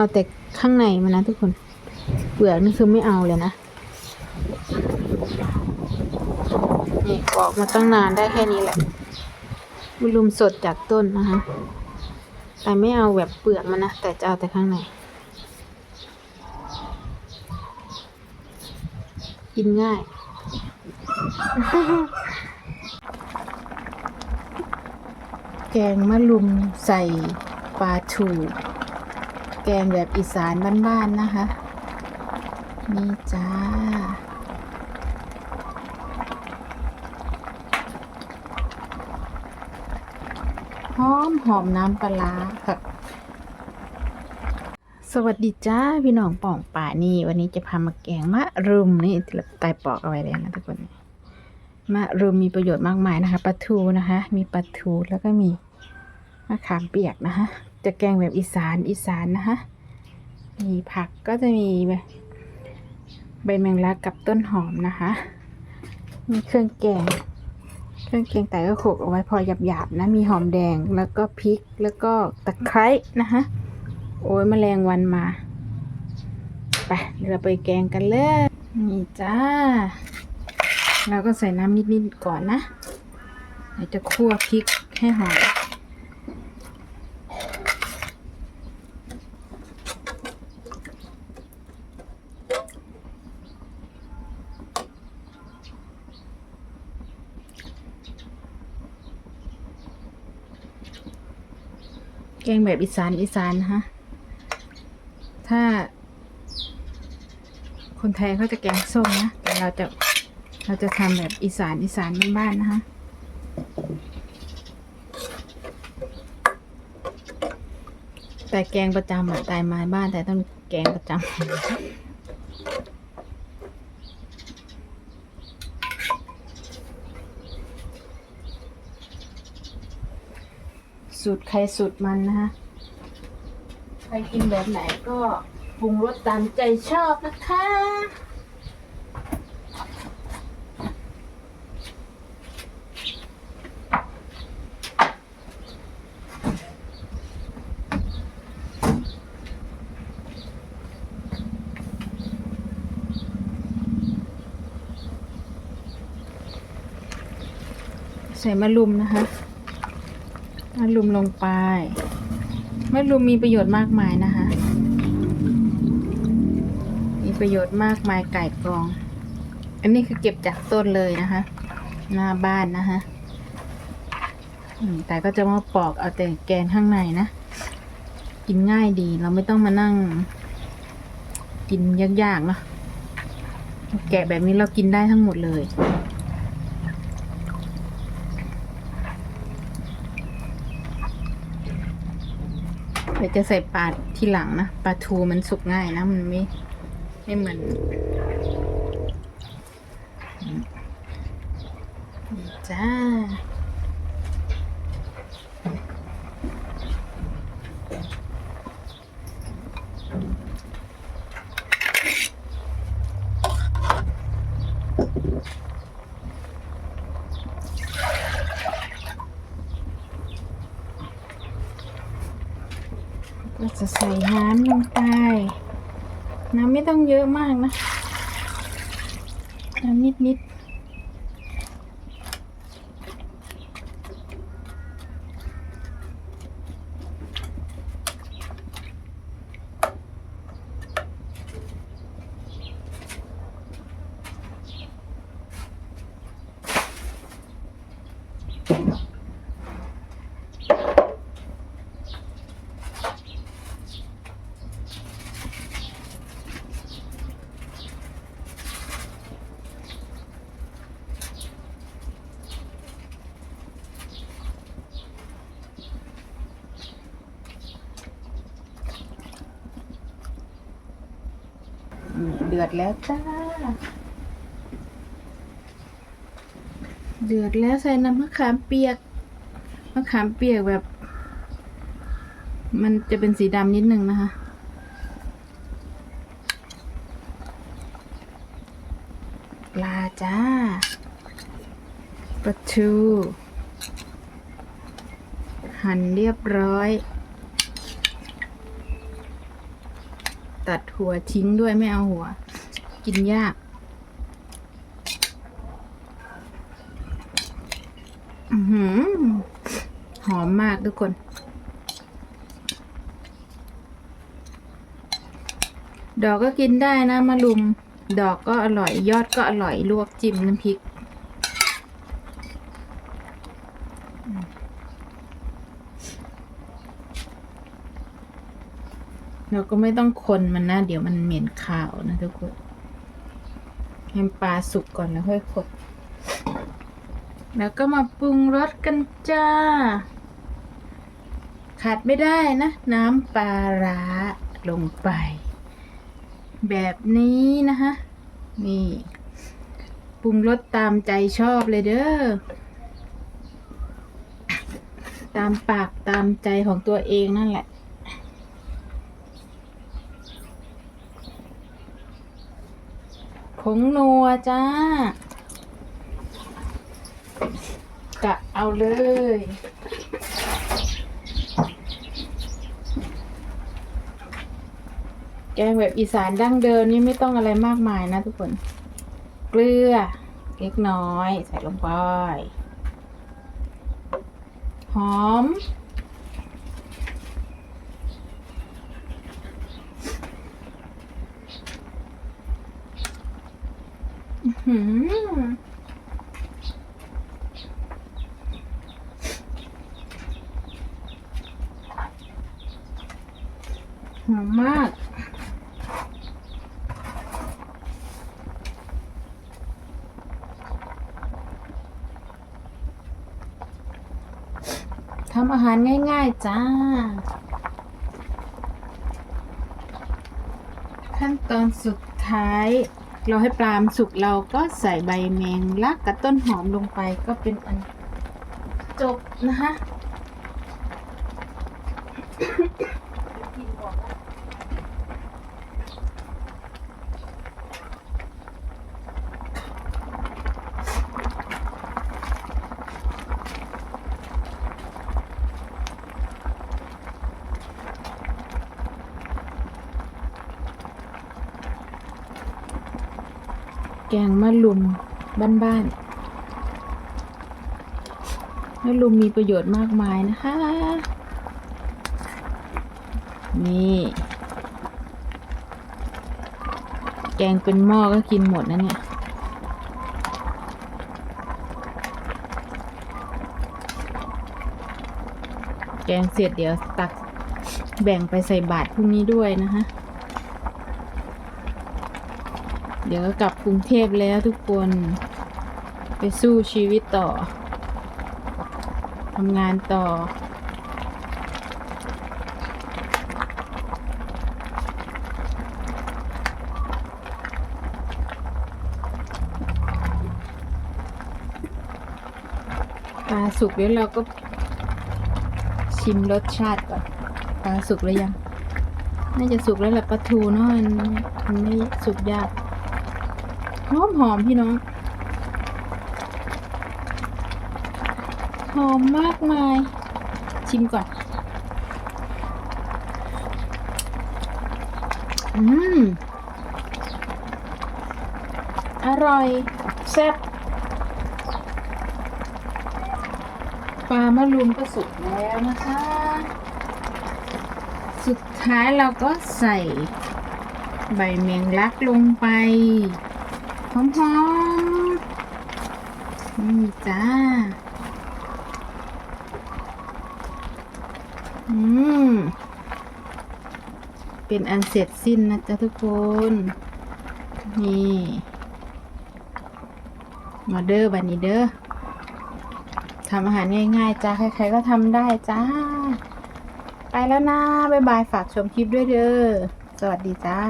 เอาแต่ข้างในมันนะทุกคน เปลือกนี่คือไม่เอาเลยนะ นี่ปอกมาตั้งนานได้แค่นี้แหละมะรุมสดจากต้นนะคะ แต่ไม่เอาแบบเปลือกมันนะ แต่จะเอาแต่ข้างใน กินง่ายแกงมะลุมใส่ปลาถู แกงแบบอีสานบ้านๆนะคะ นี่จ้า หอมหอมน้ำปลาร้าค่ะ สวัสดีจ้า พี่น้องป่องป่านี่ วันนี้จะพามาแกงมะรุมนี่ตายปอกเอาไว้เลยนะทุกคนมะรุมมีประโยชน์มากมายนะคะปลาทูนะคะ มีปลาทูแล้วก็มีมะขามเปียกนะคะ จะแกงแบบอีสานอีสานนะคะมีผักก็จะมีใบแมงลักกับต้นหอมนะคะ มีเครื่องแกง เครื่องแกงแต่ก็โขกเอาไว้พอหยาบๆนะ มีหอมแดงแล้วก็พริกแล้วก็ตะไคร้นะคะโอ้ยแมลงวันมา ไปเดี๋ยวเราไปแกงกันเลยนี่จ้า เราก็ใส่น้ำนิดๆก่อนนะเดี๋ยวจะคั่วพริกให้หอม งแบบอีสานอีสานฮะถ้า คนไทยเขาจะแกงส้มนะ แต่เราจะเราจะทำแบบอีสานอีสานบ้านๆนะคะแต่แกงประจำอะตายมาบ้านแต่ต้องแกงประจำ สูตรใครสูตรมันนะคะใครกินแบบไหนก็ปรุงรสตามใจชอบนะคะใส่มะรุมนะคะ มะรุมลงไปมะรุมมีประโยชน์มากมายนะคะ มีประโยชน์มากมายไก่กรอง อันนี้คือเก็บจากต้นเลยนะคะ หน้าบ้านนะคะแต่ก็จะมาปอกเอาแต่แกนข้างในนะ กินง่ายดีเราไม่ต้องมานั่ง กินยากๆเนาะแกะแบบนี้เรากินได้ทั้งหมดเลย ดี๋ยวจะใส่ปลาทีหลังนะปลาทูมันสุกง่ายนะ มันไม่ไม่เหมือนนี่จ้า จะใส่น้ำลงไป น้ำไม่ต้องเยอะมากนะ เดือดแล้วจ้า เดือดแล้วใส่น้ำมะขามเปียก มะขามเปียกแบบ มันจะเป็นสีดำนิดนึงนะคะ ปลาจ้า ปลาทู หั่นเรียบร้อย ตัดหัวทิ้งด้วยไม่เอาหัว กินยากอือหือหอมมากทุกคน ดอกก็กินได้นะมะลุม ดอกก็อร่อย ยอดก็อร่อย ลวกจิ้มน้ำพริก เราก็ไม่ต้องคนมันนะเดี๋ยวมันเหม็นขาวนะทุกคนให้ปลาสุกก่อนแล้วค่อยคนแล้วก็มาปรุงรสกันจ้า ขาดไม่ได้นะ น้ำปลาร้าลงไป แบบนี้นะคะนี่ปรุงรสตามใจชอบเลยเด้อ ตามปากตามใจของตัวเองนั่นแหละ ผงนัวจ้ากะเอาเลย แกงแบบอีสานดั้งเดิมนี่ไม่ต้องอะไรมากมายนะทุกคน เกลือเล็กน้อย ใส่ลงไป หอม หอมมาก ทำอาหารง่าย ๆ จ้า ขั้นตอนสุดท้าย เราให้ปลามสุกเราก็ใส่ใบแมงลักกับต้นหอมลงไปก็เป็นอันจบนะคะ แกงมะลุมบ้านๆมะลุมมีประโยชน์มากมายนะคะ นี่ แกงเป็นหม้อก็กินหมดนะเนี่ยแกงเสร็จเดี๋ยวตักแบ่งไปใส่บาตรพรุ่งนี้ด้วยนะคะ เดี๋ยวก็กลับกรุงเทพแล้วทุกคน ไปสู้ชีวิตต่อทำงานต่อ ปลาสุกแล้วเราก็ชิมรสชาติก่อนปลาสุกหรือยัง น่าจะสุกแล้วแหละปลาทูเนาะมันมันไม่สุกยาก หอมหอมพี่น้อง หอมมากมาย ชิมก่อน อืม อร่อย แซ่บปลามะรุมก็สุกแล้วนะคะ สุดท้ายเราก็ใส่ใบเมงลักลงไป หอมๆนี่จ้า อืม เป็นอันเสร็จสิ้นนะจ๊ะทุกคน นี่ มาเด้อบันนี้เด้อทำอาหารง่ายๆจ้า ใครๆก็ทำได้จ้า ไปแล้วนะ บ๊ายบาย ฝากชมคลิปด้วยเด้อ สวัสดีจ้า